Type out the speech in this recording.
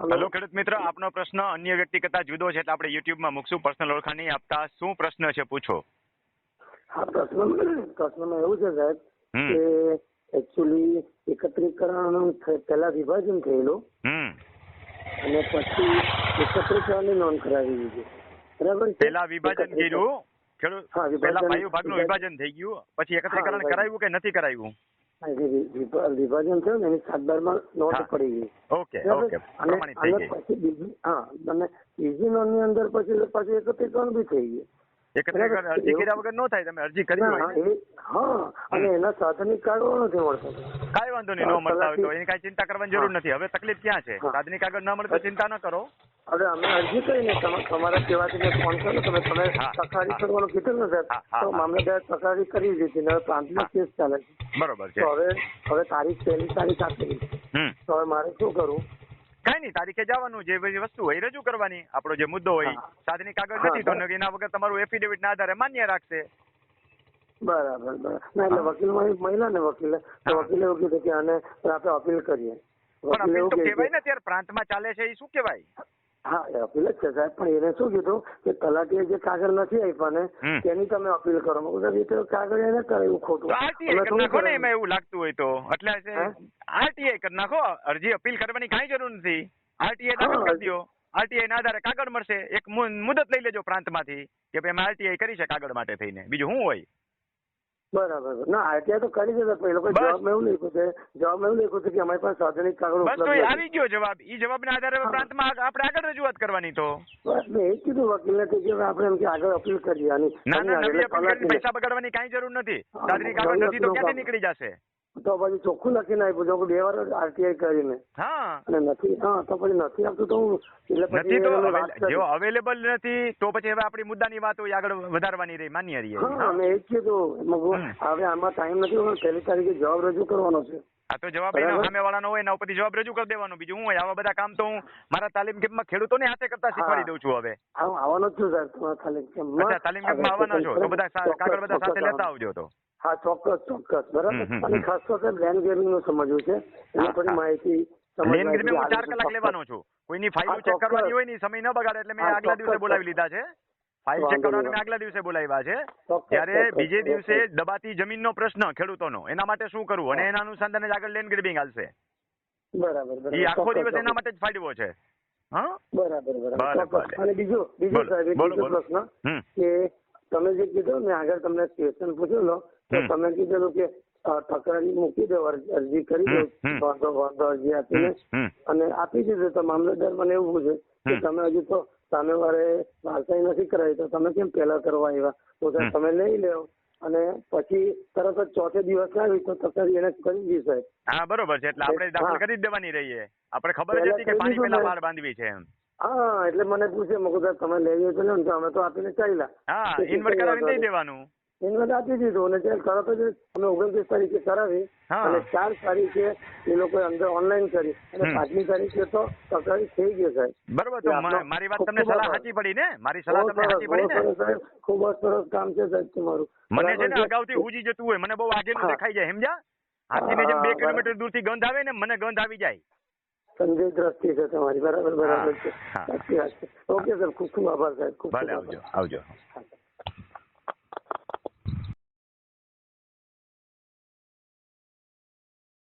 Hello ખેડૂત મિત્ર આપનો પ્રશ્ન અન્ય વ્યક્તિ કરતા જુદો છે એટલે આપણે યુટ્યુબમાં મૂકશું. પર્સનલ ઓળખાણ નહીં આપતા. શું પ્રશ્ન છે પૂછો. હા પ્રશ્ન પ્રશ્નમાં એવું છે સાહેબ કે એકચ્યુઅલી એકત્રીકરણ પેલા પહેલા વિભાજન થયેલું હમ. અને પછી એકત્રીકરણની નોંધ કરાવી દીધી. બરાબર પેલા વિભાજન કર્યું. ખેડૂત પેલા ભાઈઓ ભાગનું વિભાજન- થઈ ગયું. પછી એકત્રીકરણ. કરાવ્યું કે નથી કરાવ્યું વિભાજન થયું ને એની સાત બારમાં નોંધ હા. પડી ગઈ ઓકે અને પછી બીજી હા અને બીજી નોંધની અંદર પછી પછી એકત્રીકરણ બી થઈ ગયું. અરજી કર્યા વગર ન થાય તમે અરજી કરી હા, અને એના સાધનિક કાર્ડો નથી મળતા. કાંઈ વાંધો નહીં ન મળતા હોય તો. એની કાંઈ ચિંતા કરવાની જરૂર નથી. હવે તકલીફ ક્યાં છે? સાધનિક આગળ ન મળે તો ચિંતા ન કરો. હવે અમે અરજી કરીને તમા- તમારા કહેવાથી મેં ફોન કર્યો તમે તમે તકરારી કરવાનું કીધું ને સાહેબ તો. મામલતદાર તકરારી કરી દીધી ને હવે પ્રાંતમાં કેસ ચાલે છે. બરોબર છે. તો હવે હવે તારીખ પહેલી તારીખ આપી તો હવે મારે શું કરવું? કાંઈ નહીં તારીખે જવાનું જે બધી વસ્તુ હોય એ રજૂ કરવાની. આપણો જે મુદ્દો હોય સાધની કાગળ નથી તો એના વગર તમારું એફિડેવિટ ના આધારે માન્ય રાખશે. બરાબર બરાબર. ના એટલે વકીલ મહિલા ને વકીલે તો વકીલે એવું કીધું કે આને આપણે અપીલ કરીએ. પણ અપીલ તો કહે કહેવાય ને ત્યારે પ્રાંતમાં ચાલે છે એ શું કહેવાય? હા અપીલ જ છે સાહેબ. પણ એને શું કીધું કે તલાટીએ જે કાગળ નથી આપ્યા ને તેની તમે અપીલ કરો. એ તો કાગળ એને કરાવ્યું ખોટું. આરટીઆઈ કરી નાખો ને એમાં એવું લાગતું હોય તો. એટલે? આરટીઆઈ કરી નાખો. અરજી અપીલ કરવાની કાંઈ જરૂર નથી. આરટીઆઈ દાખલ કરી દો. આરટીઆઈ ના આધારે કાગળ મળશે. એક મુદત લઈ લેજો પ્રાંતમાંથી કે ભાઈ અમે આરટીઆઈ કરી છે કાગળ માટે થઈને. બીજું શું હોય? બરાબર ના આઈટીઆઈ તો કરી છે પણ એ લોકો જવાબ એવું લખ્યું છે જવાબ એવું લખ્યું છે કે અમારી પાસે સાધનિક કાગળ બસ તો. આવી ગયો જવાબ. ઈ જવાબના આધારે. પ્રાંતમાં આપણે આગળ રજૂઆત કરવાની તો. બસ મેં એ કીધું વકીલને કે જે આપણે એમ કે આગળ અપીલ કરીએ આની ના ના નવી અપીલ પૈસા બગાડવાની કાંઈ જરૂર નથી. સાધનિક કાગળ નથી તો ક્યાંથી નીકળી જશે? તો પછી ચોખ્ખું લખીને આપ્યું જો બે વાર આરટીઆઈ કરીને. હા. અને નથી હા તો પછી નથી આપતું તો હું એટલે નથી તો એને વાત જો અવેલેબલ નથી તો પછી હવે આપણી મુદ્દાની વાતો આગળ વધારવાની રહી માન્ય રહીએ હા મેં એ જ કીધું. હવે આમાં ટાઈમ નથી પેલી પહેલી તારીખે જવાબ રજૂ કરવાનો છે. આ તો જવાબ એના સામે વાળાનો હોય એના ઉપરથી જવાબ રજૂ કરી દેવાનો. બીજું હું હોય આવા બધા કામ તો હું મારા તાલીમ કેમ્પમાં ખેડૂતોને હાથે કરતા શીખવાડી દઉં છું હવે. હું આવવાનો છું સર તમારા તાલીમ કેમ્પમાં. અચ્છા તાલીમ કેમ્પમાં આવવાના છો? તો બધા કાગળ બધા સાથે લેતા આવજો તો. હા ચોક્કસ ચોક્કસ. બરાબર? અને ખાસ તો સર લેન્ડ ગેમિંગનું સમજવું છે. એની થોડી માહિતી લેન ગેમિંગ હું. ચાર કલાક લેવાનો છું. કોઈની ફાઇલ ચેક કરવાની હોય ને સમય ન બગાડે એટલે મેં આગલા દિવસે બોલાવી લીધા છે. ફાઇલ ચેક કરવાનું. મેં આગલા દિવસે બોલાવ્યા છે. ત્યારે બીજે દિવસે દબાતી જમીનનો પ્રશ્ન ખેડૂતોનો. એના માટે શું કરવું? અને એના અનુસંધાને જ આગળ લેન ગ્રેબિંગ હાલશે. બરાબર એ આખો દિવસ એના માટે જ ફાડવો છે. હા? બરાબર બરાબર. અને બીજો બીજો સાહેબ બીજો પ્રશ્ન કે તમે જે કીધું ને આગળ તમને ક્વેશ્ચન પૂછેલો તો તમે કીધેલું કે તકરારી મૂકી દો અરજી કરી દો. વાંધો વાંધો અરજી આપીને. અને આપી દીધું તો મામલતદાર મને એવું પૂછે કે તમે હજુ તો સામે વાળે વારસાઈ નથી કરાવી તો તમે કેમ પહેલા કરવા આવ્યા તો સાહેબ તમે લઈ લ્યો. અને પછી તરત જ ચોથે દિવસ આવી તો તકરારી એને કરી દી સાહેબ. હા બરોબર છે. એટલે આપણે દાખલ કરી જ દેવાની રહીએ. આપણે ખબર જ હતી કે પાણી દીધું પહેલા ને. બાંધવી છે એમ. હા એટલે મને પૂછે મેં સાહેબ તમે લઈ લો તો ને? અમે તો આપીને ચાલ્યા. હા ઇન્વર્ટ કરાવીને દઈ દેવાનું. ઇન્વર્ટ આપી દીધું અને ત્યારે તરત જ અમે ઓગણત્રીસ તારીખે કરાવી અને ચાર તારીખે એ લોકો અંદર ઓનલાઈન કરી. અને પાંચમી તારીખે તો તકરારી થઈ ગઈ સાહેબ. બરોબર તો મારી વાત તમને સલાહ સાચી પડી ને? મારી સલાહ તમને સાચી પડી ને? સાહેબ. ખૂબ જ સરસ કામ છે સાહેબ તમારું. મને છે ને અગાઉથી ઉજી જતું હોય મને બહુ આગેનું. દેખાઈ જાય સમજ્યા? હાથીને જેમ બે કિલોમીટર દૂરથી ગંધ આવે ને મને ગંધ આવી જાય. સંજય દ્રષ્ટિ છે તમારી. બરાબર બરાબર છે. સાચી વાત છે. ઓકે સર ખૂબ ખૂબ આભાર સાહેબ. ખૂબ આવજો આવજો.